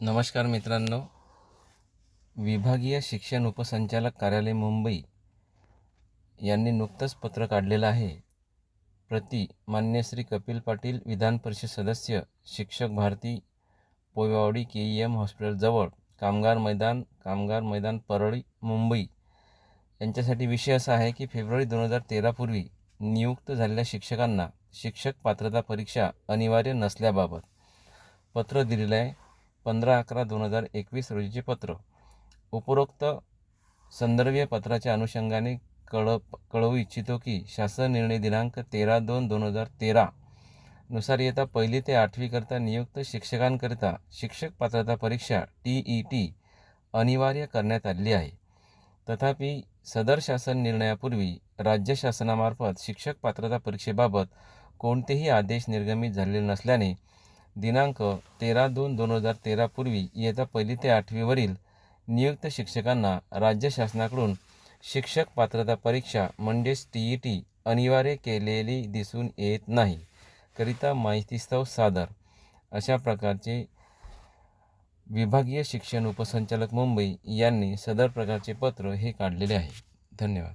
नमस्कार मित्रांनो. विभागीय शिक्षण उपसंचालक कार्यालय मुंबई यांनी नुकतंच पत्र काढलेलं आहे. प्रति मान्य श्री कपिल पाटील विधान परिषद सदस्य Shikshak Bharati Poiwadi K E M हॉस्पिटलजवळ कामगार मैदान कामगार मैदान परळी मुंबई. यांच्यासाठी विषय असा आहे की फेब्रुवारी दोन हजार तेरापूर्वी नियुक्त झालेल्या शिक्षकांना शिक्षक पात्रता परीक्षा अनिवार्य नसल्याबाबत पत्र दिलेलं आहे. पंधरा अकरा दोन हजार एकवीस रोजीचे पत्र. उपरोक्त संदर्भीय पत्राच्या अनुषंगाने कळ कळवू इच्छितो की शासन निर्णय दिनांक तेरा दोन दोन हजार तेरा नुसार येता पहिली ते आठवीकरता नियुक्त शिक्षकांकरिता शिक्षक पात्रता परीक्षा टी ई टी अनिवार्य करण्यात आलेली आहे. तथापि सदर शासन निर्णयापूर्वी राज्य शासनामार्फत शिक्षक पात्रता परीक्षेबाबत कोणतेही आदेश निर्गमित झालेले नसल्याने दिनांक तेरा दोन दोन हजार तेरापूर्वी इयत्ता पहिली ते आठवीवरील नियुक्त शिक्षकांना राज्य शासनाकडून शिक्षक पात्रता परीक्षा म्हणजेच टी ई टी अनिवार्य केलेली दिसून येत नाही करिता माहितीस्तव सादर. अशा प्रकारचे विभागीय शिक्षण उपसंचालक मुंबई यांनी सदर प्रकारचे पत्र हे काढलेले आहे. धन्यवाद.